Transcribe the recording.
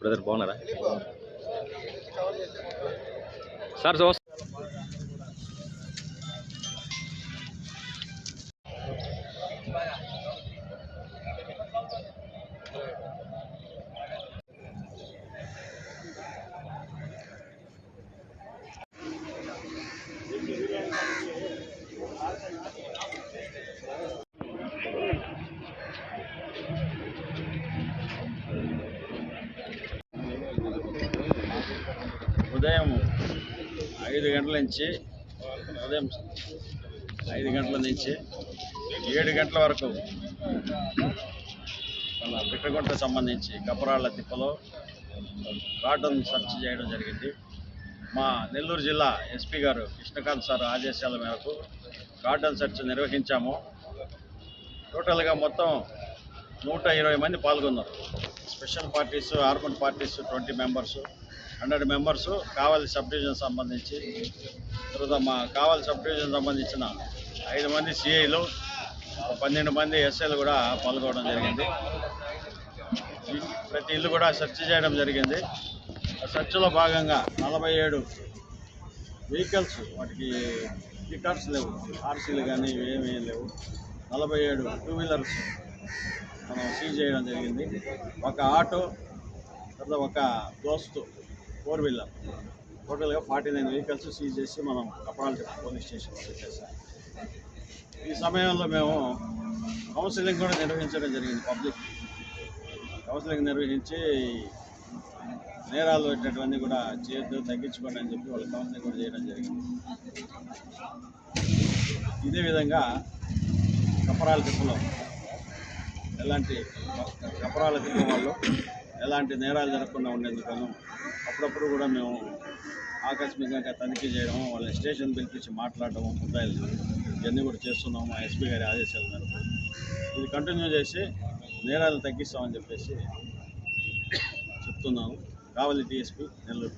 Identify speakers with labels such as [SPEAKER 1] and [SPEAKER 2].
[SPEAKER 1] Brother బాగున్నారా sir చూస్
[SPEAKER 2] ఉదయం ఐదు గంటల నుంచి ఉదయం ఐదు గంటల నుంచి ఏడు గంటల వరకు మన పిట్టగుంట సంబంధించి కపరాళ్ళ తిప్పలో కాటన్ సెర్చ్ చేయడం జరిగింది. మా నెల్లూరు జిల్లా ఎస్పీ గారు కృష్ణకాంత్ సార్ ఆదేశాల మేరకు కాటన్ సెర్చ్ నిర్వహించాము. టోటల్గా మొత్తం నూట ఇరవై మంది పాల్గొన్నారు. Special parties urban parties twenty members hundred members కావాలి సబ్ డివిజన్ సంబంధించి. తర్వాత మా కావాలి సబ్ డివిజన్ సంబంధించిన ఐదు మంది సిఐలు పన్నెండు మంది ఎస్ఐలు కూడా పాల్గొనడం జరిగింది. ప్రతి ఇల్లు కూడా సెర్చ్ చేయడం జరిగింది. ఆ సెర్చ్లో భాగంగా నలభై ఏడు వెహికల్స్ వాటికి రికార్డ్స్ లేవు. ఆర్సీలు కానీ ఏమీ లేవు. నలభై ఏడు టూ వీలర్స్ మనం సీజ్ చేయడం జరిగింది. ఒక ఆటో తర్వాత ఒక దోస్తు ఫోర్ వీలర్ టోటల్గా ఫార్టీ నైన్ వెహికల్స్ సీజ్ చేసి మనం కపరాలు పోలీస్ స్టేషన్లో పెట్టేసాం ఈ సమయంలో మేము కౌన్సిలింగ్ కూడా నిర్వహించడం జరిగింది పబ్లిక్. కౌన్సిలింగ్ నిర్వహించి నేరాలు పెట్టేటివన్నీ కూడా చేయొద్దు తగ్గించుకోండి అని చెప్పి వాళ్ళు కౌన్సిలింగ్ కూడా చేయడం జరిగింది. ఇదే విధంగా కప్పరాల తిప్పలో ఎలాంటి కపరాల తిప్పు వాళ్ళు ఎలాంటి నేరాలు జరగకుండా ఉండేందుకను అప్పుడప్పుడు కూడా మేము ఆకస్మికంగా తనిఖీ చేయడం వాళ్ళ స్టేషన్ పిలిపించి మాట్లాడటము ముద్దాయిలు ఇవన్నీ కూడా చేస్తున్నాము ఎస్పీ గారి ఆదేశాల మేరకు. ఇది కంటిన్యూ చేసి నేరాలు తగ్గిస్తామని చెప్పేసి చెప్తున్నాము కావలి డిఎస్పీ నెల్లూరు.